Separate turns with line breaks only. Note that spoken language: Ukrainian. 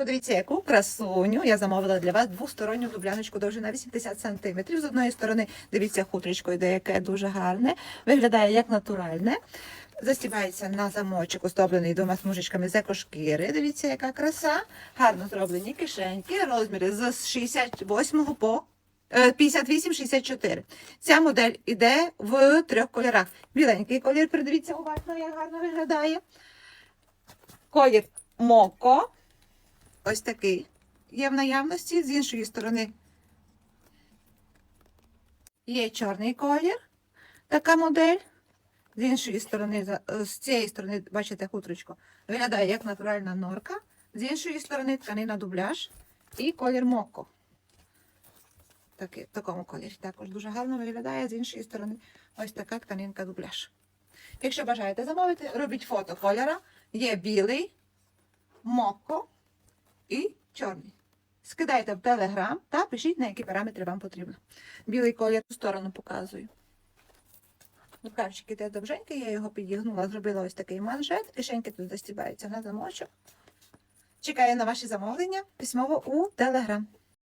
Подивіться, яку красуню я замовила для вас двосторонню дубляночку довжина 80 см. З одної сторони, дивіться, хутричко йде, яке дуже гарне. Виглядає як натуральне. Застібається на замочок, оздоблений двома смужечками з екошкіри. Дивіться, яка краса. Гарно зроблені кишеньки, розміри з 68 по е, 58-64. Ця модель іде в трьох кольорах. Біленький колір, придивіться уважно, як гарно виглядає. Колір моко. Ось такий є в наявності. З іншої сторони є чорний колір, така модель. З іншої сторони, з цієї сторони, бачите, хутрочко, виглядає як натуральна норка. З іншої сторони тканина дубляж і колір моко. Такий, в такому кольорі також дуже гарно виглядає. З іншої сторони, ось така тканинка дубляж. Якщо бажаєте замовити, робіть фото кольора. Є білий, моко і чорний. Скидайте в телеграм та пишіть, на які параметри вам потрібно. Білий колір в сторону показую. Рукавчик іде довженький, я його підігнула, зробила ось такий манжет. Кишеньки тут застібаються на замочок. Чекаю на ваші замовлення письмово у телеграм.